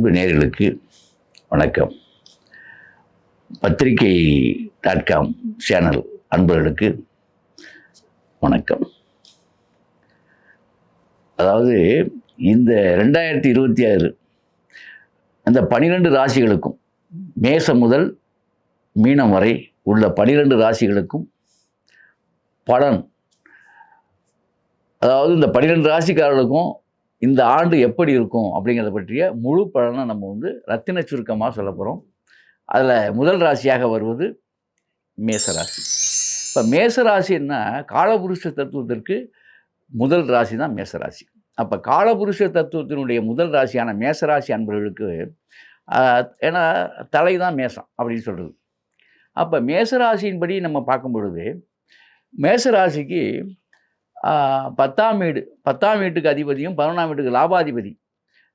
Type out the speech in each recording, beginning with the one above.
அன்பு நேர்களுக்கு வணக்கம். பத்திரிகை டாட் காம் சேனல் அன்பர்களுக்கு வணக்கம். அதாவது இந்த ரெண்டாயிரத்தி இருபத்தி ஆறு அந்த பனிரெண்டு ராசிகளுக்கும் மேசம் முதல் மீனம் வரை உள்ள பனிரெண்டு ராசிகளுக்கும் பலன். அதாவது இந்த பனிரெண்டு ராசிக்காரர்களுக்கும் இந்த ஆண்டு எப்படி இருக்கும் அப்படிங்கிறத பற்றிய முழு பலனை நம்ம வந்து ரத்தின சுருக்கமாக சொல்ல போகிறோம் அதில் முதல் ராசியாக வருவது மேசராசி இப்போ மேசராசின்னா காலபுருஷ தத்துவத்திற்கு முதல் ராசி தான் மேசராசி அப்போ காலபுருஷ தத்துவத்தினுடைய முதல் ராசியான மேசராசி அன்பர்களுக்கு ஏன்னா தலை தான் மேசம் அப்படின்னு சொல்கிறது அப்போ மேசராசியின்படி நம்ம பார்க்கும் பொழுது மேசராசிக்கு பத்தாம் வீடு பத்தாம் வீட்டுக்கு அதிபதியும் பதினொன்றாம் வீட்டுக்கு லாபாதிபதி.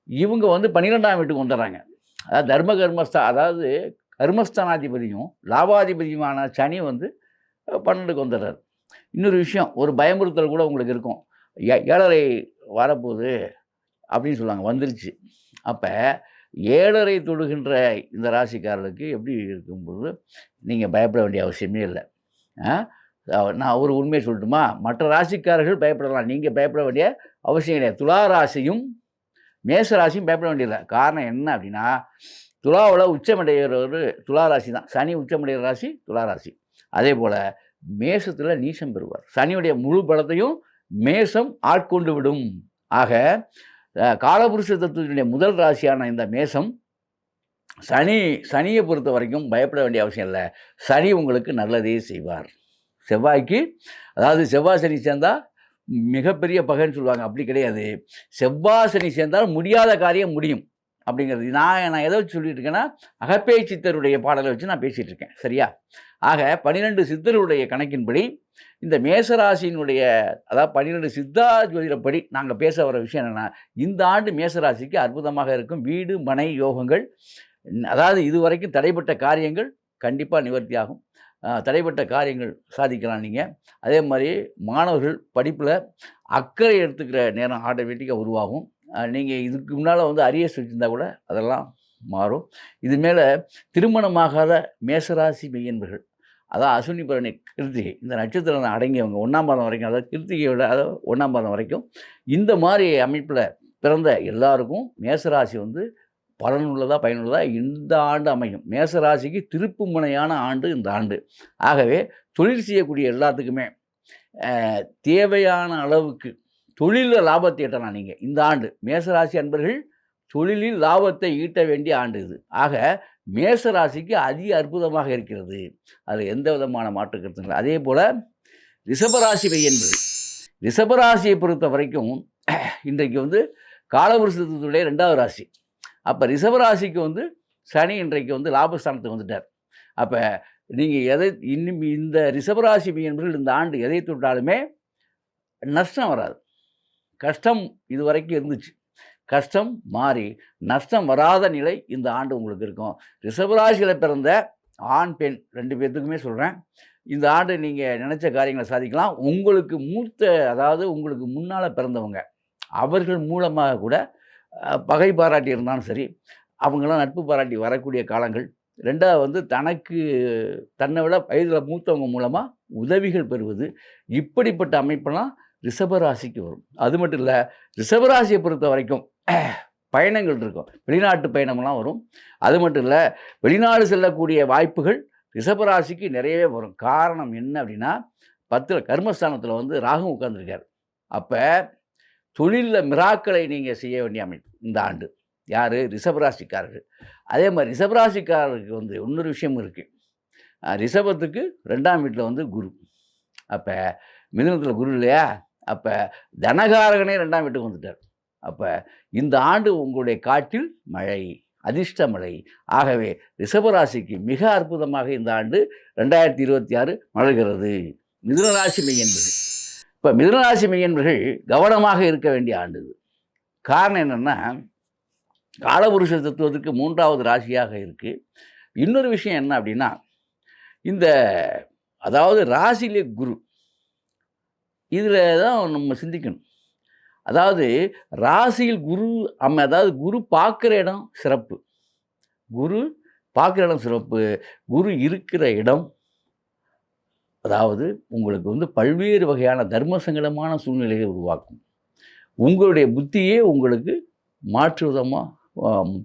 இவங்க வந்து பன்னிரெண்டாம் வீட்டுக்கு வந்துடுறாங்க. அதாவது தர்ம கர்மஸ்தா அதாவது கர்மஸ்தானாதிபதியும் லாபாதிபதியுமான சனி வந்து பன்னெண்டுக்கு வந்துடுறாரு. இன்னொரு விஷயம் ஒரு பயமுறுத்தல் கூட உங்களுக்கு இருக்கும். ஏ- ஏழரை வரப்போகுது அப்படின்னு சொல்லுவாங்க வந்துருச்சு. அப்போ ஏழரை தொடுகின்ற இந்த ராசிக்காரர்களுக்கு எப்படி இருக்கும்போது நீங்கள் பயப்பட வேண்டிய அவசியமே இல்லை. நான் ஒரு உண்மையை சொல்லட்டுமா? மற்ற ராசிக்காரர்கள் பயப்படலாம். நீங்கள் பயப்பட வேண்டிய அவசியம் கிடையாது. துலா ராசியும் மேச ராசியும் பயப்பட வேண்டியதில்லை. காரணம் என்ன அப்படின்னா துலாவில் உச்சமடைகிறவர் துலா ராசி தான். சனி உச்சமடைகிற ராசி துலா ராசி. அதே போல் மேசத்தில் நீசம் பெறுவார். சனியுடைய முழு பலத்தையும் மேசம் ஆட்கொண்டு விடும். ஆக காலபுருஷ தத்துவத்தினுடைய முதல் ராசியான இந்த மேசம் சனி சனியை பொறுத்த வரைக்கும் பயப்பட வேண்டிய அவசியம் இல்லை. சனி உங்களுக்கு நல்லதே செய்வார். செவ்வாய்க்கு அதாவது செவ்வாய் சனி சேர்ந்தால் மிகப்பெரிய பகைன்னு சொல்லுவாங்க. அப்படி கிடையாது. செவ்வாய் சனி சேர்ந்தால் முடியாத காரியம் முடியும் அப்படிங்கிறது. நான் நான் எதை வச்சு சொல்லிட்டு இருக்கேன்னா அகப்பே சித்தருடைய பாடலை வச்சு நான் பேசிகிட்டு இருக்கேன். சரியா? ஆக பன்னிரெண்டு சித்தருடைய கணக்கின்படி இந்த மேசராசியினுடைய அதாவது பன்னிரெண்டு சித்தா ஜோதிடப்படி நாங்கள் பேச வர விஷயம் என்னென்னா இந்த ஆண்டு மேசராசிக்கு அற்புதமாக இருக்கும் வீடு மனை யோகங்கள் அதாவது இதுவரைக்கும் தடைப்பட்ட காரியங்கள் கண்டிப்பாக நிவர்த்தியாகும். தடைப்பட்ட காரியங்கள் சாதிக்கலாம் நீங்கள் அதே மாதிரி மாணவர்கள் படிப்பில் அக்கறை எடுத்துக்கிற நேரம் ஆட்டோமேட்டிக்காக உருவாகும். நீங்கள் இதுக்கு முன்னால் வந்து அரியர்ஸ் வச்சுருந்தா கூட அதெல்லாம் மாறும். இது மேலே திருமணமாகாத மேசராசி மெய்யன்பர்கள் அதான் அஸ்வினி பரணி கிருத்திகை இந்த நட்சத்திரம் அடங்கியவங்க ஒன்றாம் பாதம் வரைக்கும் அதாவது கிருத்திகையோட அதாவது ஒன்றாம் பாதம் வரைக்கும் இந்த மாதிரி அமைப்பில் பிறந்த எல்லாருக்கும் மேசராசி வந்து பலனுள்ளதாக பயனுள்ளதாக இந்த ஆண்டு அமையும். மேசராசிக்கு திருப்பு முனையான ஆண்டு இந்த ஆண்டு. ஆகவே தொழில் செய்யக்கூடிய எல்லாத்துக்குமே தேவையான அளவுக்கு தொழிலில் லாபத்தை ஈட்டலாம் நீங்கள் இந்த ஆண்டு மேசராசி அன்பர்கள் தொழிலில் லாபத்தை ஈட்ட வேண்டிய ஆண்டு இது. ஆக மேசராசிக்கு அதிக அற்புதமாக இருக்கிறது. அதில் எந்த விதமான மாற்று கருத்தும் இல்லை. அதே போல் ரிஷபராசி என்பது. ரிஷபராசியை பொறுத்த வரைக்கும் இன்றைக்கு வந்து காலவரிசத்துடைய ரெண்டாவது ராசி. அப்போ ரிஷபராசிக்கு வந்து சனி இன்றைக்கு வந்து லாபஸ்தானத்துக்கு வந்துட்டார். அப்போ நீங்கள் எதை இன்னும் இந்த ரிஷபராசி என்பவர்கள் இந்த ஆண்டு எதை தொட்டாலுமே நஷ்டம் வராது. கஷ்டம் இது வரைக்கும் இருந்துச்சு. கஷ்டம் மாறி நஷ்டம் வராத நிலை இந்த ஆண்டு உங்களுக்கு இருக்கும். ரிஷபராசியில் பிறந்த ஆண் பெண் ரெண்டு பேர்த்துக்குமே சொல்கிறேன் இந்த ஆண்டு நீங்கள் நினச்ச காரியங்களை சாதிக்கலாம். உங்களுக்கு மூத்த அதாவது உங்களுக்கு முன்னால் பிறந்தவங்க அவர்கள் மூலமாக கூட பகை பாராட்டி இருந்தாலும் சரி அவங்களாம் நட்பு பாராட்டி வரக்கூடிய காலங்கள். ரெண்டாவது வந்து தனக்கு தன்னை விட வயதில் மூத்தவங்க மூலமாக உதவிகள் பெறுவது. இப்படிப்பட்ட அமைப்பெல்லாம் ரிஷபராசிக்கு வரும். அது மட்டும் இல்லை ரிஷபராசியை பொறுத்த வரைக்கும் பயணங்கள் இருக்கும். வெளிநாட்டு பயணம்லாம் வரும். அது மட்டும் இல்லை வெளிநாடு செல்லக்கூடிய வாய்ப்புகள் ரிஷபராசிக்கு நிறையவே வரும். காரணம் என்ன அப்படின்னா பத்தில் கர்மஸ்தானத்தில் வந்து ராகு உட்காந்துருக்கார் அப்போ தொழிலில் மிராக்களை நீங்கள் செய்ய வேண்டிய அமைப்பு இந்த ஆண்டு. யார்? ரிஷபராசிக்காரர்கள் அதே மாதிரி ரிஷபராசிக்காரருக்கு வந்து இன்னொரு விஷயம் இருக்குது ரிஷபத்துக்கு ரெண்டாம் வீட்டில் வந்து குரு. அப்போ மிதனத்தில் குரு இல்லையா? அப்போ தனகாரகனே ரெண்டாம் வீட்டுக்கு வந்துட்டார். அப்போ இந்த ஆண்டு உங்களுடைய காட்டில் மழை அதிர்ஷ்ட மழை. ஆகவே ரிஷபராசிக்கு மிக அற்புதமாக இந்த ஆண்டு ரெண்டாயிரத்தி இருபத்தி ஆறு மலர்கிறது. மிதுனராசி மெய்யன்பது இப்போ மிதுனராசி மெய்யன்பர்கள் கவனமாக இருக்க வேண்டிய ஆண்டு இது. காரணம் என்னென்னா காலபுருஷ தத்துவத்திற்கு மூன்றாவது ராசியாக இருக்குது இன்னொரு விஷயம் என்ன அப்படின்னா இந்த அதாவது ராசியிலே குரு இதில் தான் நம்ம சிந்திக்கணும். அதாவது ராசியில் குரு அம்ம அதாவது குரு பார்க்குற இடம் சிறப்பு. குரு பார்க்குற இடம் சிறப்பு. குரு இருக்கிற இடம் அதாவது உங்களுக்கு வந்து பல்வேறு வகையான தர்ம சங்கடமான சூழ்நிலையை உருவாக்கும். உங்களுடைய புத்தியே உங்களுக்கு மாற்று விதமாக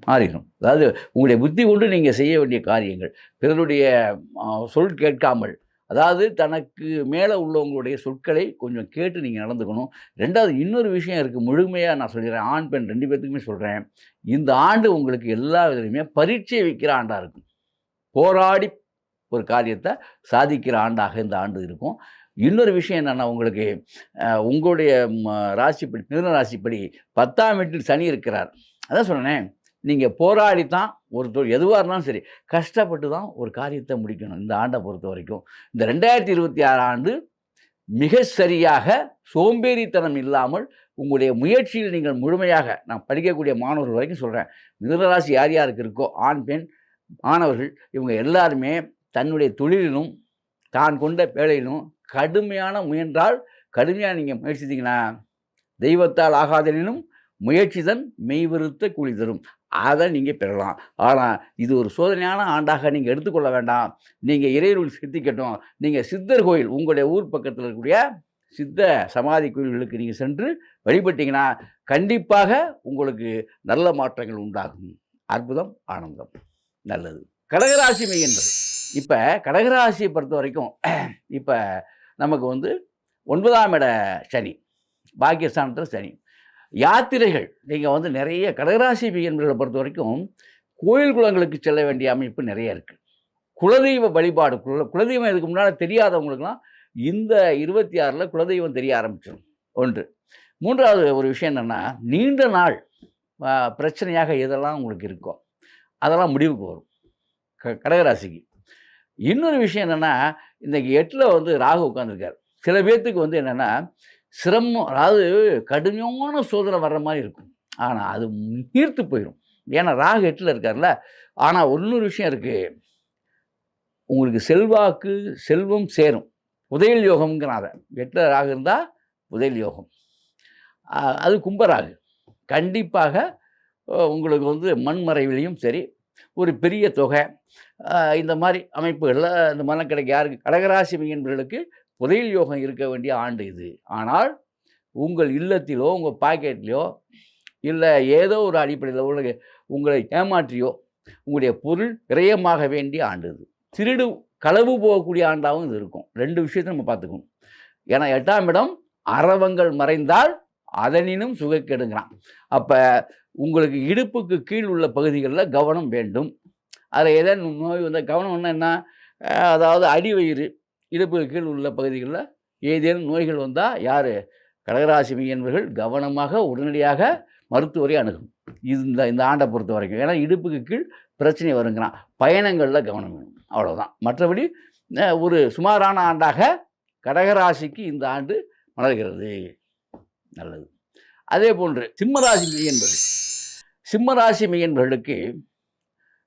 மாறிடும் அதாவது உங்களுடைய புத்தி கொண்டு நீங்கள் செய்ய வேண்டிய காரியங்கள் பிறருடைய சொல் கேட்காமல் அதாவது தனக்கு மேலே உள்ளவங்களுடைய சொற்களை கொஞ்சம் கேட்டு நீங்கள் நடந்துக்கணும். ரெண்டாவது இன்னொரு விஷயம் இருக்குது முழுமையாக நான் சொல்கிறேன் ஆண் பெண் ரெண்டு பேர்த்துக்குமே சொல்கிறேன் இந்த ஆண்டு உங்களுக்கு எல்லா விதத்துலையுமே பரீட்சை வைக்கிற ஆண்டாக இருக்கும் போராடி ஒரு காரியத்தை சாதிக்கிற ஆண்டாக இந்த ஆண்டு இருக்கும். இன்னொரு விஷயம் என்னென்னா உங்களுக்கு உங்களுடைய ராசிப்படி மிதுன ராசிப்படி பத்தாம் வீட்டில் சனி இருக்கிறார். அதான் சொன்னேன் நீங்கள் போராடி தான் ஒரு எதுவாக இருந்தாலும் சரி கஷ்டப்பட்டு தான் ஒரு காரியத்தை முடிக்கணும் இந்த ஆண்டை பொறுத்த வரைக்கும். இந்த ரெண்டாயிரத்தி இருபத்தி ஆறு ஆண்டு மிக சரியாக சோம்பேறித்தனம் இல்லாமல் உங்களுடைய முயற்சியில் நீங்கள் முழுமையாக நான் படிக்கக்கூடிய மாணவர்கள் வரைக்கும் சொல்கிறேன் மிதுனராசி யார் யாருக்கு இருக்கோ ஆண் பெண் மாணவர்கள் இவங்க எல்லாருமே தன்னுடைய தொழிலிலும் தான் கொண்ட வேலையிலும் கடுமையான முயன்றால் கடுமையாக நீங்கள் முயற்சித்தீங்கன்னா தெய்வத்தால் ஆகாதெனினும் முயற்சிதன் மெய்வருத்த கூலி தரும். அதை நீங்கள் பெறலாம். ஆனால் இது ஒரு சோதனையான ஆண்டாக நீங்கள் எடுத்துக்கொள்ள வேண்டாம். நீங்கள் இறைநூல் சித்திக்கட்டும். நீங்கள் சித்தர் கோயில் உங்களுடைய ஊர் பக்கத்தில் இருக்கக்கூடிய சித்த சமாதி கோயில்களுக்கு நீங்கள் சென்று வழிபட்டீங்கன்னா கண்டிப்பாக உங்களுக்கு நல்ல மாற்றங்கள் உண்டாகும். அற்புதம் ஆனந்தம். நல்லது. கடகராசி மெய் என்பது இப்போ கடகராசியை பொறுத்த வரைக்கும் இப்போ நமக்கு வந்து ஒன்பதாம் இட சனி பாக்கியஸ்தானத்தில் சனி. யாத்திரைகள் நீங்கள் வந்து நிறைய கடகராசி என்பதை பொறுத்த வரைக்கும் கோயில் குளங்களுக்கு செல்ல வேண்டிய அமைப்பு நிறைய இருக்குது குலதெய்வ வழிபாடு குல குலதெய்வம் இதுக்கு முன்னால் தெரியாதவங்களுக்குலாம் இந்த இருபத்தி ஆறில் குலதெய்வம் தெரிய ஆரம்பிச்சிடும் ஒன்று. மூன்றாவது ஒரு விஷயம் என்னென்னா நீண்ட நாள் பிரச்சனையாக எதெல்லாம் உங்களுக்கு இருக்கோ அதெல்லாம் முடிவுக்கு வரும். க கடகராசிக்கு. இன்னொரு விஷயம் என்னென்னா இன்றைக்கி எட்டில் வந்து ராகு உட்காந்துருக்கார் சில பேர்த்துக்கு வந்து என்னென்னா சிரமம் அதாவது கடுமையான சோதனை வர்ற மாதிரி இருக்கும். ஆனால் அது நீர்த்து போயிடும் ஏன்னா ராகு எட்டில் இருக்கார்ல. ஆனால் இன்னொரு விஷயம் இருக்குது உங்களுக்கு செல்வாக்கு செல்வம் சேரும். புதையல் யோகம்ங்கிறாங்க. எட்டில் ராகு இருந்தால் புதையல் யோகம். அது கும்பராகு. கண்டிப்பாக உங்களுக்கு வந்து மண்மறைவிலையும் சரி ஒரு பெரிய தொகை. இந்த மாதிரி அமைப்புகளில் இந்த மனம் கிடைக்க யாருக்கு? கடகராசி மீன்பர்களுக்கு புதையல் யோகம் இருக்க வேண்டிய ஆண்டு இது. ஆனால் உங்கள் இல்லத்திலோ உங்கள் பாக்கெட்லேயோ இல்லை ஏதோ ஒரு அடிப்படையில் உள்ள உங்களை ஏமாற்றியோ உங்களுடைய பொருள் விரயமாக வேண்டிய ஆண்டு இது. திருடு களவு போகக்கூடிய ஆண்டாகவும் இது இருக்கும். ரெண்டு விஷயத்தையும் நம்ம பார்த்துக்கணும். ஏன்னா எட்டாம் இடம் அறவங்கள் மறைந்தால் அதனினும் சுகக்கெடுங்கிறான். அப்போ உங்களுக்கு இடுப்புக்கு கீழ் உள்ள பகுதிகளில் கவனம் வேண்டும். அதில் ஏதேனும் நோய் வந்தால் கவனம் என்ன? அதாவது அடி வயிறு இடுப்புக்கு கீழ் உள்ள பகுதிகளில் ஏதேனும் நோய்கள் வந்தால் யார்? கடகராசி என்பவர்கள் கவனமாக உடனடியாக மருத்துவரை அணுகும். இது இந்த இந்த ஆண்டை பொறுத்த வரைக்கும். ஏன்னா இடுப்புக்கு கீழ் பிரச்சனை வருங்கிறான். பயணங்களில் கவனம் வேணும். அவ்வளோதான் மற்றபடி ஒரு சுமாரான ஆண்டாக கடகராசிக்கு இந்த ஆண்டு மலர்கிறது. நல்லது. அதே போன்று சிம்மராசி என்பது சிம்மராசி மெய்யன்பர்களுக்கு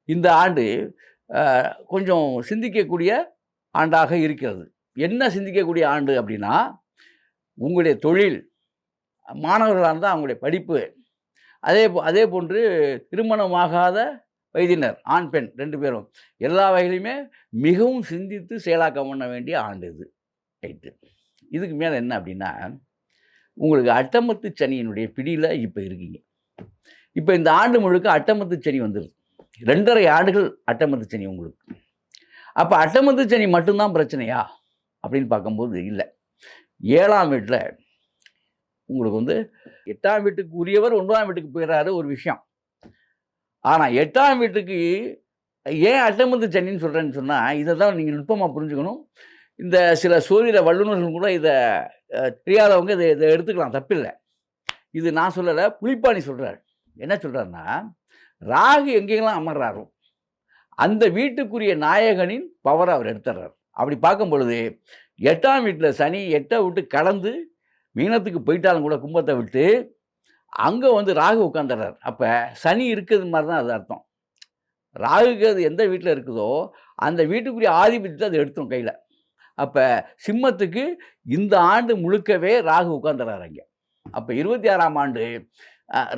இந்த ஆண்டு கொஞ்சம் சிந்திக்கக்கூடிய ஆண்டாக இருக்கிறது. என்ன சிந்திக்கக்கூடிய ஆண்டு அப்படின்னா உங்களுடைய தொழில் மாணவர்களாக இருந்தால் அவங்களுடைய படிப்பு அதே போ அதே போன்று திருமணமாகாத வயதினர் ஆண் பெண் ரெண்டு பேரும் எல்லா வகையிலுமே மிகவும் சிந்தித்து செயலாக்கம் பண்ண வேண்டிய ஆண்டு இது. ரைட்டு. இதுக்கு மேலே என்ன அப்படின்னா உங்களுக்கு அட்டமத்து சனியினுடைய பிடியில் இப்போ இருக்கீங்க. இப்போ இந்த ஆண்டு முழுக்க அட்டமத்து சனி வந்துடுது ரெண்டரை ஆண்டுகள் அட்டமத்து சனி உங்களுக்கு. அப்போ அட்டமத்து சனி மட்டும்தான் பிரச்சனையா? அப்படின்னு பார்க்கும்போது இல்லை. ஏழாம் வீட்டில் உங்களுக்கு வந்து எட்டாம் வீட்டுக்கு உரியவர் ஒன்பதாம் வீட்டுக்கு போயிடுறாரு ஒரு விஷயம். ஆனால் எட்டாம் வீட்டுக்கு ஏன் அட்டமத்து சனின்னு சொல்கிறேன்னு சொன்னால் இதை தான் நீங்கள் நுட்பமாக புரிஞ்சுக்கணும். இந்த சில சோதிட வல்லுநர்கள் கூட இதை தெரியாதவங்க இதை இதை எடுத்துக்கலாம். தப்பில்லை. இது நான் சொல்லலை புலிப்பாணி சொல்கிறார் என்ன சொல்கிறாருன்னா ராகு எங்கெங்கெல்லாம் அமர்றாரோ அந்த வீட்டுக்குரிய நாயகனின் பவரை அவர் எடுத்துடுறார் அப்படி பார்க்கும் பொழுது எட்டாம் வீட்டில் சனி எட்டை விட்டு கலந்து மீனத்துக்கு போயிட்டாலும் கூட கும்பத்தை விட்டு அங்கே வந்து ராகு உட்காந்துடுறார் அப்போ சனி இருக்கிறது மாதிரி தான் அது அர்த்தம். ராகுக்கு அது எந்த வீட்டில் இருக்குதோ அந்த வீட்டுக்குரிய ஆதிபத்தியத்தை அது எடுத்தோம் கையில். அப்போ சிம்மத்துக்கு இந்த ஆண்டு முழுக்கவே ராகு உட்காந்துறாரு அங்கே. அப்போ இருபத்தி ஆறாம் ஆண்டு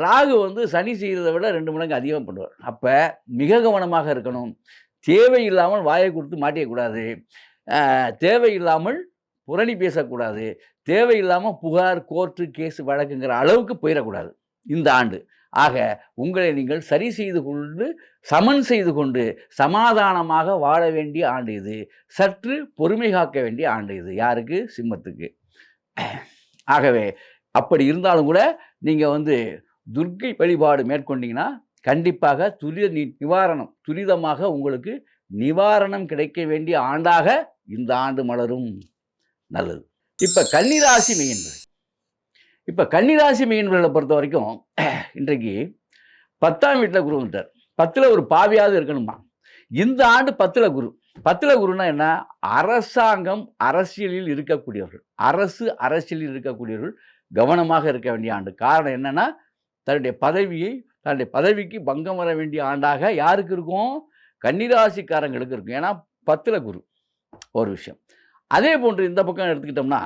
ராகு வந்து சனி செய்கிறத விட ரெண்டு மடங்கு அதிகமாக பண்ணுவார் அப்போ மிக கவனமாக இருக்கணும். தேவையில்லாமல் வாயை கொடுத்து மாட்டியக்கூடாது தேவையில்லாமல் புரணி பேசக்கூடாது. தேவையில்லாமல் புகார் கோர்ட்டு கேஸ் வழக்குங்கிற அளவுக்கு போயிடக்கூடாது இந்த ஆண்டு. ஆக உங்களை நீங்கள் சரி செய்து கொண்டு சமன் செய்து கொண்டு சமாதானமாக வாழ வேண்டிய ஆண்டு இது. சற்று பொறுமை காக்க வேண்டிய ஆண்டு இது. யாருக்கு? சிம்மத்துக்கு. ஆகவே அப்படி இருந்தாலும் கூட நீங்கள் வந்து துர்க்கை வழிபாடு மேற்கொண்டீங்கன்னா கண்டிப்பாக துரித நி நிவாரணம் துரிதமாக உங்களுக்கு நிவாரணம் கிடைக்க வேண்டிய ஆண்டாக இந்த ஆண்டு மலரும். நல்லது. இப்போ கன்னிராசி மீன்கள். இப்போ கன்னிராசி மீன்களை பொறுத்த வரைக்கும் இன்றைக்கு பத்தாம் வீட்டில் குரு வந்துட்டார். பத்தில் ஒரு பாவியாவது இருக்கணுமா? இந்த ஆண்டு பத்தில் குரு. பத்தில் குருனா என்ன? அரசாங்கம் அரசியலில் இருக்கக்கூடியவர்கள். அரசு அரசியலில் இருக்கக்கூடியவர்கள் கவனமாக இருக்க வேண்டிய ஆண்டு. காரணம் என்னென்னா தன்னுடைய பதவியை தன்னுடைய பதவிக்கு பங்கம் வர வேண்டிய ஆண்டாக யாருக்கு இருக்கும்? கன்னிராசிக்காரங்களுக்கு இருக்கும். ஏன்னா பத்தில் குரு ஒரு விஷயம். அதே போன்று இந்த பக்கம் எடுத்துக்கிட்டோம்னா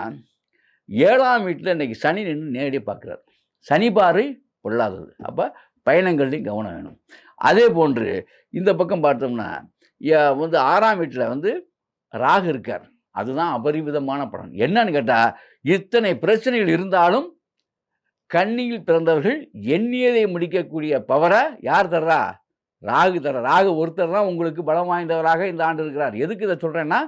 ஏழாம் வீட்டில் இன்னைக்கு சனி நின்று நேரடியாக பார்க்குறாரு சனி பாறை பொல்லாதது. அப்போ பயணங்கள்லையும் கவனம் வேணும். அதே போன்று இந்த பக்கம் பார்த்தோம்னா வந்து ஆறாம் வீட்டில் வந்து ராகு இருக்கார். அதுதான் அபரிவிதமான படம் என்னன்னு கேட்டால் இத்தனை பிரச்சனைகள் இருந்தாலும் கண்ணியில் பிறந்தவர்கள் எண்ணியதை முடிக்கக்கூடிய பவரை யார் தர்றா? ராகு தர ராகு ஒருத்தர் தான் உங்களுக்கு பலம் வாய்ந்தவராக இந்த ஆண்டு இருக்கிறார். எதுக்கு இதை சொல்கிறேன்னா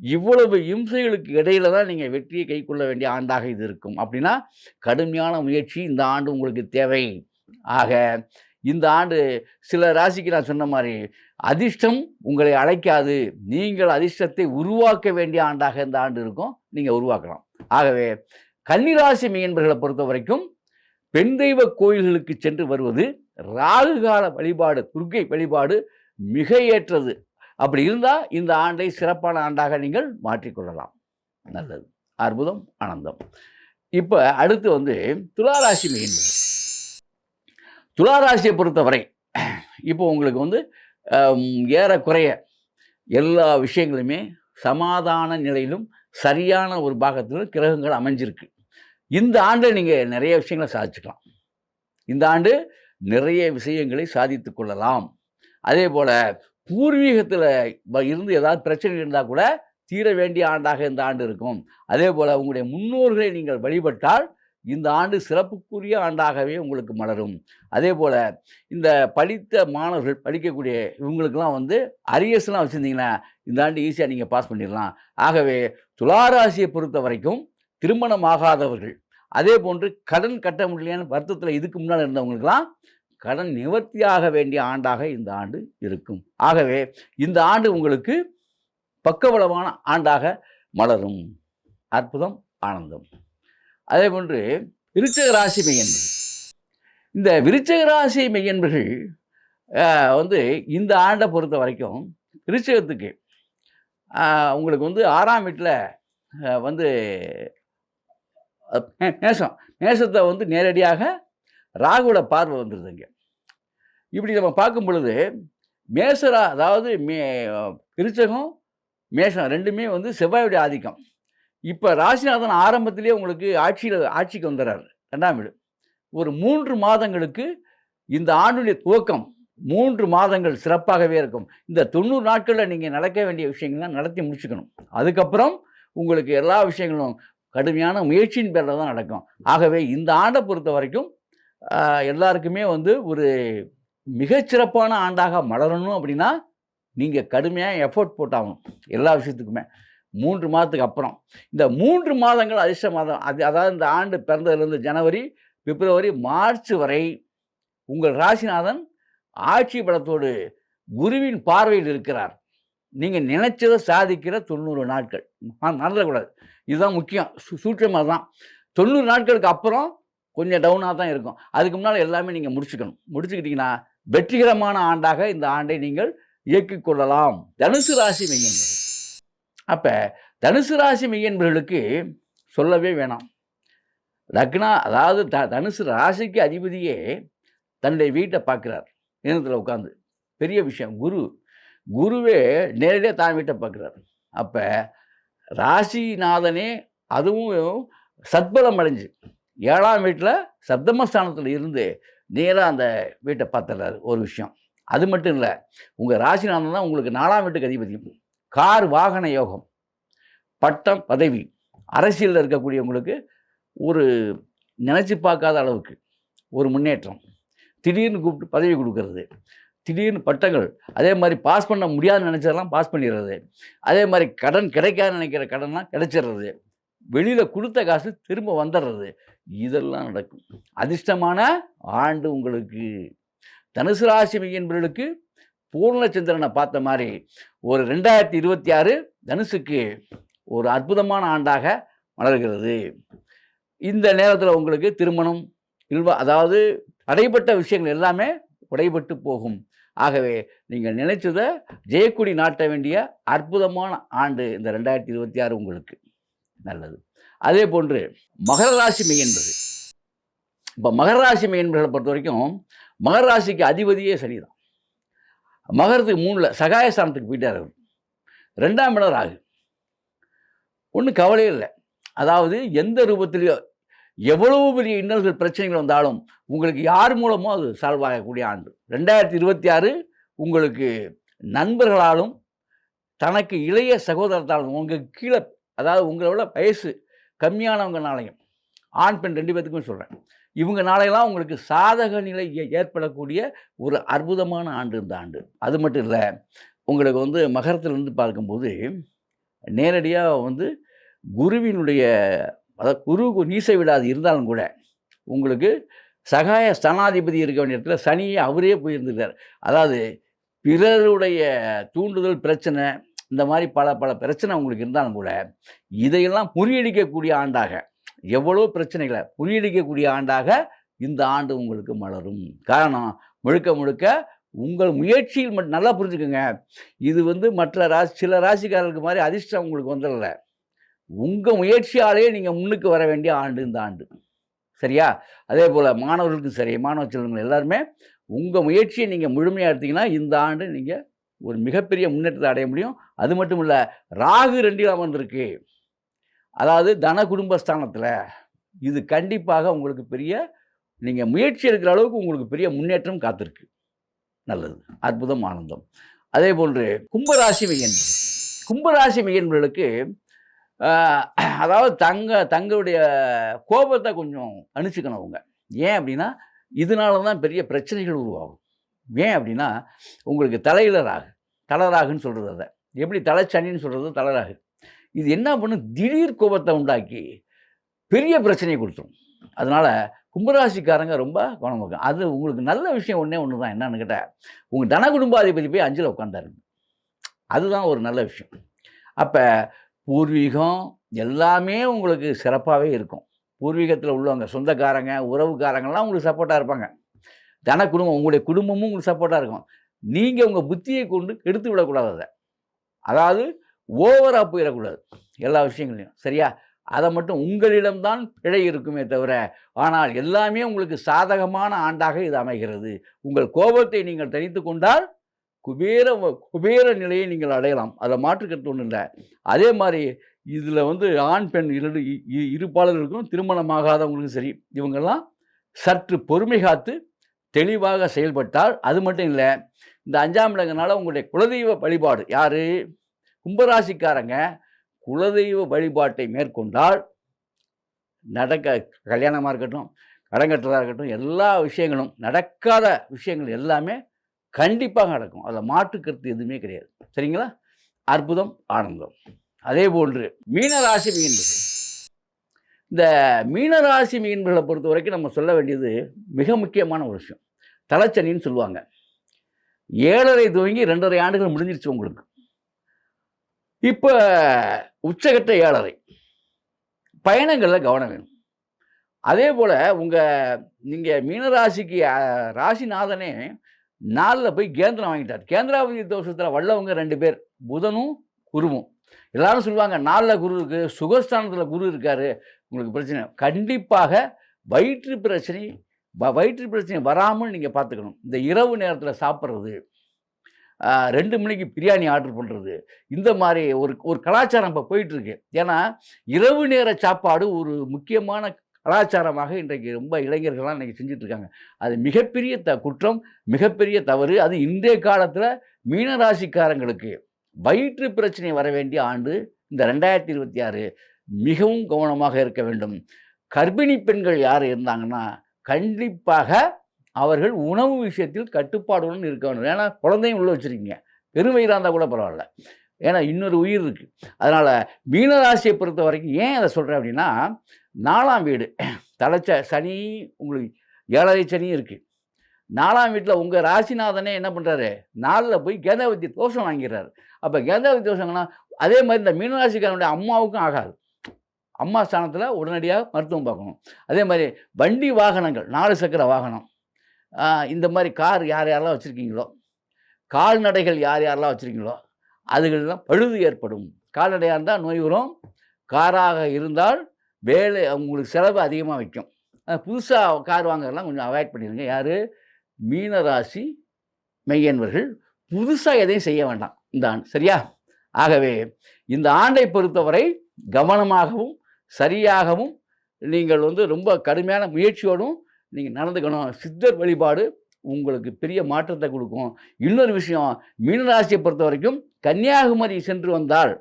இவ்வளவு இம்சைகளுக்கு இடையில தான் நீங்கள் வெற்றியை கைக்கொள்ள வேண்டிய ஆண்டாக இது இருக்கும். அப்படின்னா கடுமையான முயற்சி இந்த ஆண்டு உங்களுக்கு தேவை. ஆக இந்த ஆண்டு சில ராசிக்கு நான் சொன்ன மாதிரி அதிர்ஷ்டம் உங்களை அழைக்காது. நீங்கள் அதிர்ஷ்டத்தை உருவாக்க வேண்டிய ஆண்டாக இந்த ஆண்டு இருக்கும். நீங்கள் உருவாக்கலாம். ஆகவே கன்னிராசி மீன்பர்களை பொறுத்த வரைக்கும் பெண் தெய்வ கோயில்களுக்கு சென்று வருவது ராகு கால வழிபாடு துர்க்கை வழிபாடு மிக ஏற்றது அப்படி இருந்தால் இந்த ஆண்டை சிறப்பான ஆண்டாக நீங்கள் மாற்றிக்கொள்ளலாம். நல்லது. அற்புதம் ஆனந்தம். இப்போ அடுத்து வந்து துளாராசி மீன்பர்கள். துளாராசியை பொறுத்தவரை இப்போ உங்களுக்கு வந்து ஏறக்குறைய எல்லா விஷயங்களுமே சமாதான நிலையிலும் சரியான ஒரு பாகத்திலும் கிரகங்கள் அமைஞ்சிருக்கு. இந்த ஆண்டு நீங்கள் நிறைய விஷயங்களை சாதிச்சுக்கலாம். இந்த ஆண்டு நிறைய விஷயங்களை சாதித்து கொள்ளலாம். அதே போல் பூர்வீகத்தில் இருந்து ஏதாவது பிரச்சனை இருந்தால் கூட தீர வேண்டிய ஆண்டாக இந்த ஆண்டு இருக்கும். அதே போல் உங்களுடைய முன்னோர்களை நீங்கள் வழிபட்டால் இந்த ஆண்டு சிறப்புக்குரிய ஆண்டாகவே உங்களுக்கு மலரும். அதே போல் இந்த படித்த மாணவர்கள் படிக்கக்கூடிய இவங்களுக்கெல்லாம் வந்து அரியர்ஸ்லாம் வச்சுருந்தீங்கன்னா இந்த ஆண்டு ஈஸியாக நீங்கள் பாஸ் பண்ணிடலாம். ஆகவே துளாராசியை பொறுத்த வரைக்கும் திருமணம் ஆகாதவர்கள் அதே போன்று கடன் கட்ட முடியலையான வருத்தத்தில் இதுக்கு முன்னால் இருந்தவங்களுக்கெல்லாம் கடன் நிவர்த்தியாக வேண்டிய ஆண்டாக இந்த ஆண்டு இருக்கும். ஆகவே இந்த ஆண்டு உங்களுக்கு பக்கபலமான ஆண்டாக மலரும். அற்புதம் ஆனந்தம். அதே போன்று விருச்சக ராசி மெய்யன்பர்கள். இந்த விருச்சக ராசி மெய்யன்பர்கள் வந்து இந்த ஆண்டை பொறுத்த வரைக்கும் விருச்சகத்துக்கு உங்களுக்கு வந்து ஆறாம் வீட்டில் வந்து மேஷம். மேஷத்தை வந்து நேரடியாக ராகுவோட பார்வை வந்துடுதுங்க இப்படி நம்ம பார்க்கும் பொழுது மேசரா அதாவது மே விருச்சகம் மேஷம் ரெண்டுமே வந்து செவ்வாயுடைய ஆதிக்கம். இப்போ ராசிநாதன் ஆரம்பத்திலேயே உங்களுக்கு ஆட்சியில் ஆட்சிக்கு வந்துடுறாரு ரெண்டாம் வீடு. ஒரு மூன்று மாதங்களுக்கு இந்த ஆண்டுடைய துவக்கம் மூன்று மாதங்கள் சிறப்பாகவே இருக்கும். இந்த தொண்ணூறு நாட்களில் நீங்கள் நடக்க வேண்டிய விஷயங்கள்லாம் நடத்தி முடிச்சுக்கணும். அதுக்கப்புறம் உங்களுக்கு எல்லா விஷயங்களும் கடுமையான முயற்சியின் பேரில் தான் நடக்கும். ஆகவே இந்த ஆண்டை பொறுத்த வரைக்கும் எல்லாருக்குமே வந்து ஒரு மிகச்சிறப்பான ஆண்டாக மலரணும் அப்படின்னா நீங்கள் கடுமையாக எஃபோர்ட் போட்டாகணும் எல்லா விஷயத்துக்குமே. மூன்று மாதத்துக்கு அப்புறம். இந்த மூன்று மாதங்கள் அதிர்ஷ்ட மாதம் அது அதாவது இந்த ஆண்டு பிறந்ததுலேருந்து ஜனவரி பிப்ரவரி மார்ச் வரை உங்கள் ராசிநாதன் ஆட்சி பலத்தோடு குருவின் பார்வையில் இருக்கிறார். நீங்கள் நினைச்சதை சாதிக்கிற தொண்ணூறு நாட்கள். மறந்துடக்கூடாது இதுதான் முக்கியம். சு சூட்சமாக தான். தொண்ணூறு நாட்களுக்கு அப்புறம் கொஞ்சம் டவுனாக தான் இருக்கும். அதுக்கு முன்னால் எல்லாமே நீங்கள் முடிச்சுக்கணும். முடிச்சுக்கிட்டிங்கன்னா வெற்றிகரமான ஆண்டாக இந்த ஆண்டை நீங்கள் இயக்கிக் கொள்ளலாம். தனுசு ராசி மெய்யன்பர்கள். அப்போ தனுசு ராசி மெய்யன்பர்களுக்கு சொல்லவே வேணாம். லக்னா அதாவது த தனுசு ராசிக்கு அதிபதியே தன்னுடைய வீட்டை பார்க்குறார். இனத்தில் உட்காந்து பெரிய விஷயம். குரு குருவே நேரடியாக தான் வீட்டை பார்க்குறாரு. அப்போ ராசிநாதனே அதுவும் சத்பலம் அடைஞ்சு. ஏழாம் வீட்டில் சப்தமஸ்தானத்தில் இருந்து நேராக அந்த வீட்டை பார்த்துடுறாரு ஒரு விஷயம். அது மட்டும் இல்லை உங்கள் ராசிநாதன் தான் உங்களுக்கு நாலாம் வீட்டுக்கு அதிபதியும் கார் வாகன யோகம் பட்டம் பதவி. அரசியலில் இருக்கக்கூடியவங்களுக்கு ஒரு நினச்சி பார்க்காத அளவுக்கு ஒரு முன்னேற்றம். திடீர்னு கூப்பிட்டு பதவி கொடுக்கறது. திடீர்னு பட்டங்கள். அதே மாதிரி பாஸ் பண்ண முடியாதுன்னு நினச்சதெல்லாம் பாஸ் பண்ணிடுறது. அதே மாதிரி கடன் கிடைக்காதுன்னு நினைக்கிற கடன்லாம் கிடைச்சிடுறது. வெளியில் கொடுத்த காசு திரும்ப வந்துடுறது. இதெல்லாம் நடக்கும். அதிர்ஷ்டமான ஆண்டு உங்களுக்கு. தனுசு ராசி என்பவர்களுக்கு பூர்ணச்சந்திரனை பார்த்த மாதிரி ஒரு ரெண்டாயிரத்தி இருபத்தி ஆறு தனுசுக்கு ஒரு அற்புதமான ஆண்டாக மலர்கிறது. இந்த நேரத்தில் உங்களுக்கு திருமணம் இல்வா அதாவது தடைப்பட்ட விஷயங்கள் எல்லாமே உடைபட்டு போகும். ஆகவே நீங்கள் நினைச்சதை ஜெயக்குடி நாட்ட வேண்டிய அற்புதமான ஆண்டு இந்த ரெண்டாயிரத்தி இருபத்தி ஆறு உங்களுக்கு நல்லது. அதே போன்று மகர ராசி மெய்யன்பது இப்போ மகர ராசி மெய்யன்பர்களை பொறுத்த வரைக்கும் மகர ராசிக்கு அதிபதியே சரிதான் மகரத்துக்கு மூணில் சகாயஸ்தானத்துக்கு போயிட்டார் அவர். ரெண்டாம் இடம் ராகு ஒன்றும் கவலையே இல்லை. அதாவது எந்த ரூபத்திலையோ எவ்வளவு பெரிய இன்னல்கள் பிரச்சனைகள் வந்தாலும் உங்களுக்கு யார் மூலமோ அது சால்வ் ஆகக்கூடிய ஆண்டு. ரெண்டாயிரத்தி இருபத்தி ஆறு உங்களுக்கு நண்பர்களாலும் தனக்கு இளைய சகோதரத்தாலும் உங்கள் கீழே அதாவது உங்களோட வயசு கம்மியானவங்கனாலையும் ஆண் பெண் ரெண்டு பேத்துக்குமே சொல்கிறேன் இவங்க நாளையெல்லாம் உங்களுக்கு சாதக நிலை ஏற்படக்கூடிய ஒரு அற்புதமான ஆண்டு இந்த ஆண்டு. அது மட்டும் இல்லை உங்களுக்கு வந்து மகரத்திலிருந்து பார்க்கும்போது நேரடியாக வந்து குருவினுடைய அதாவது குரு நீசை விடாது இருந்தாலும் கூட உங்களுக்கு சகாய ஸ்தனாதிபதி இருக்க வேண்டிய இடத்துல சனியை அவரே போயிருந்துருக்கார். அதாவது பிறருடைய தூண்டுதல் பிரச்சனை இந்த மாதிரி பல பல பிரச்சனை உங்களுக்கு இருந்தாலும் கூட இதையெல்லாம் முறியடிக்கக்கூடிய ஆண்டாக எவ்வளோ பிரச்சனைகளை முறியடிக்கக்கூடிய ஆண்டாக இந்த ஆண்டு உங்களுக்கு மலரும். காரணம் முழுக்க முழுக்க உங்கள் முயற்சியில் மட்டும் நல்லா புரிஞ்சுக்கோங்க. இது வந்து மற்ற ராசி சில ராசிக்காரர்களுக்கு மாதிரி அதிர்ஷ்டம் உங்களுக்கு வந்துடல. உங்கள் முயற்சியாலேயே நீங்கள் முன்னுக்கு வர வேண்டிய ஆண்டு இந்த ஆண்டு. சரியா? அதே போல் மாணவர்களுக்கும் சரி மாணவ செல்வங்கள் எல்லாருமே உங்கள் முயற்சியை நீங்கள் முழுமையாக எடுத்தீங்கன்னா இந்த ஆண்டு நீங்கள் ஒரு மிகப்பெரிய முன்னேற்றத்தை அடைய முடியும். அது மட்டும் இல்லை ராகு ரெண்டில் அமர்ந்திருக்கு. அதாவது தன குடும்பஸ்தானத்தில் இது கண்டிப்பாக உங்களுக்கு பெரிய நீங்கள் முயற்சி எடுக்கிற அளவுக்கு உங்களுக்கு பெரிய முன்னேற்றம் காத்திருக்கு. நல்லது அற்புதம் ஆனந்தம். அதே போன்று கும்பராசி மையன்பது கும்பராசி மையன்பர்களுக்கு அதாவது தங்க தங்களுடைய கோபத்தை கொஞ்சம் அனுச்சிக்கணும் அவங்க. ஏன் அப்படின்னா இதனால தான் பெரிய பிரச்சனைகள் உருவாகும். ஏன் அப்படின்னா உங்களுக்கு தலையில ராகு தலராகுன்னு சொல்கிறது அதை. எப்படி? தலைச்சனின்னு சொல்கிறது தலராகு இது என்ன பண்ணும்? திடீர் கோபத்தை உண்டாக்கி பெரிய பிரச்சனையை கொடுத்துரும். அதனால் கும்பராசிக்காரங்க ரொம்ப கவனமாக வைக்கும் அது உங்களுக்கு நல்ல விஷயம் ஒன்றே ஒன்று தான் என்னன்னு கேட்டால் உங்கள் தன குடும்பாதிபதி போய் அஞ்சில் உட்காந்தாருங்க அதுதான் ஒரு நல்ல விஷயம். அப்போ பூர்வீகம் எல்லாமே உங்களுக்கு சிறப்பாகவே இருக்கும். பூர்வீகத்தில் உள்ளவங்க சொந்தக்காரங்க உறவுக்காரங்கெல்லாம் உங்களுக்கு சப்போர்ட்டாக இருப்பாங்க. தன குடும்பம் உங்களுடைய குடும்பமும் உங்களுக்கு சப்போர்ட்டாக இருக்கும். நீங்கள் உங்கள் புத்தியை கொண்டு கெடுத்து விடக்கூடாது அதை. அதாவது ஓவராக போயிடக்கூடாது. எல்லா விஷயங்களையும் சரியா? அதை மட்டும் உங்களிடம்தான் பிழை இருக்குமே தவிர ஆனால் எல்லாமே உங்களுக்கு சாதகமான ஆண்டாக இது அமைகிறது. உங்கள் கோபத்தை நீங்கள் தனித்து கொண்டால் குபேர வ- குபேர நிலையை நீங்கள் அடையலாம். அதில் மாற்றுக்கிறது ஒன்றும் இல்லை. அதே மாதிரி இதில் வந்து ஆண் பெண் இரண்டு இருப்பாளர்களுக்கும் திருமணமாகாதவங்களுக்கும் சரி இவங்கெல்லாம் சற்று பொறுமை காத்து தெளிவாக செயல்பட்டால் அது மட்டும் இல்லை இந்த அஞ்சாம் இடங்கனால உங்களுடைய குலதெய்வ வழிபாடு யார்? கும்பராசிக்காரங்க. குலதெய்வ வழிபாட்டை மேற்கொண்டால் நடக்க கல்யாணமாக இருக்கட்டும் கடன் கட்டுறதாக இருக்கட்டும் எல்லா விஷயங்களும் நடக்காத விஷயங்கள் எல்லாமே கண்டிப்பாக நடக்கும். அதில் மாற்று கருத்து எதுவுமே கிடையாது. சரிங்களா? அற்புதம் ஆனந்தம். அதே போன்று மீனராசி மீன்பர்கள் இந்த மீனராசி மீன்களை பொறுத்த வரைக்கும் நம்ம சொல்ல வேண்டியது மிக முக்கியமான ஒரு விஷயம். தலைச்சனின்னு சொல்லுவாங்க. ஏழரை துவங்கி ரெண்டரை ஆண்டுகள் முடிஞ்சிருச்சு உங்களுக்கு. இப்போ உச்சகட்ட ஏழரை. பயணங்களில் கவனம் வேணும். அதே போல் உங்கள் நீங்கள் மீனராசிக்கு ராசிநாதனே நாளில் போய் கேந்திரம் வாங்கிட்டார். கேந்திராபதி தோஷத்தில் வல்லவங்க ரெண்டு பேர் புதனும் குருவும். எல்லாரும் சொல்லுவாங்க நாளில் குரு இருக்கு சுகஸ்தானத்தில் குரு இருக்காரு உங்களுக்கு பிரச்சனை கண்டிப்பாக வயிற்று பிரச்சனை வ- வயிற்று பிரச்சனை வராமல் நீங்கள் பார்த்துக்கணும். இந்த இரவு நேரத்தில் சாப்பிட்றது ரெண்டு மணிக்கு பிரியாணி ஆர்டர் பண்ணுறது இந்த மாதிரி ஒரு ஒரு கலாச்சாரம் இப்போ போயிட்டுருக்கு ஏன்னா இரவு நேர சாப்பாடு ஒரு முக்கியமான கலாச்சாரமாக இன்றைக்கு ரொம்ப இளைஞர்கள்லாம் இன்றைக்கி செஞ்சிட்ருக்காங்க. அது மிகப்பெரிய த குற்றம் மிகப்பெரிய தவறு. அது இன்றைய காலத்தில் மீனராசிக்காரங்களுக்கு வயிற்று பிரச்சனை வர வேண்டிய ஆண்டு இந்த ரெண்டாயிரத்தி இருபத்தி ஆறு. மிகவும் கவனமாக இருக்க வேண்டும். கர்ப்பிணி பெண்கள் யார் இருந்தாங்கன்னா கண்டிப்பாக அவர்கள் உணவு விஷயத்தில் கட்டுப்பாடுடன் இருக்க வேண்டும். ஏன்னா குழந்தையும் உள்ளே வச்சுருக்கீங்க. பெருவயிறாக இருந்தால் கூட பரவாயில்ல. ஏன்னா இன்னொரு உயிர் இருக்குது அதனால் மீனராசியை பொறுத்த வரைக்கும் ஏன் அதை சொல்கிறேன் அப்படின்னா நாலாம் வீடு. தலைச்ச சனி உங்களுக்கு ஏழரை சனி இருக்குது நாலாம் வீட்டில் உங்கள் ராசிநாதனே என்ன பண்ணுறாரு நாளில் போய் கேதாவதி தோஷம் வாங்கிடுறாரு அப்போ கேதாவதி தோஷங்கன்னா அதே மாதிரி இந்த மீனராசிக்காரனுடைய அம்மாவுக்கும் ஆகாது. அம்மா ஸ்தானத்தில் உடனடியாக மருத்துவம் பார்க்கணும். அதே மாதிரி வண்டி வாகனங்கள் நாலு சக்கர வாகனம். இந்த மாதிரி கார் யார் யாரெல்லாம் வச்சுருக்கீங்களோ கால்நடைகள் யார் யாரெல்லாம் வச்சுருக்கீங்களோ அதுகளெல்லாம் பழுது ஏற்படும். கால்நடையாக இருந்தால் நோய் வரும். காராக இருந்தால் வேலை உங்களுக்கு செலவு அதிகமாக வைக்கும். புதுசாக கார் வாங்குறதெல்லாம் கொஞ்சம் அவாய்ட் பண்ணிடுங்க யார்? மீனராசி மெய்யன்பர்கள். புதுசாக எதையும் செய்ய வேண்டாம். இந்த ஆண்டு சரியா? ஆகவே இந்த ஆண்டை பொறுத்தவரை கவனமாகவும் சரியாகவும் நீங்கள் வந்து ரொம்ப கடுமையான முயற்சியோடும் நீங்கள் நடந்துக்கணும். சித்தர் வழிபாடு உங்களுக்கு பெரிய மாற்றத்தை கொடுக்கும். இன்னொரு விஷயம் மீனராசியை பொறுத்த வரைக்கும் கன்னியாகுமரி சென்று வந்தால்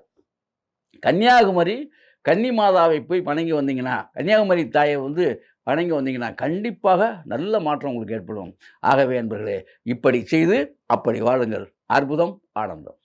கன்னியாகுமரி கன்னி மாதாவை போய் வணங்கி வந்தீங்கன்னா கன்னியாகுமரி தாயை வந்து வணங்கி வந்தீங்கன்னா கண்டிப்பாக நல்ல மாற்றம் உங்களுக்கு ஏற்படும். ஆகவே என்பர்களே இப்படி செய்து அப்படி வாழுங்கள். அற்புதம் ஆனந்தம்.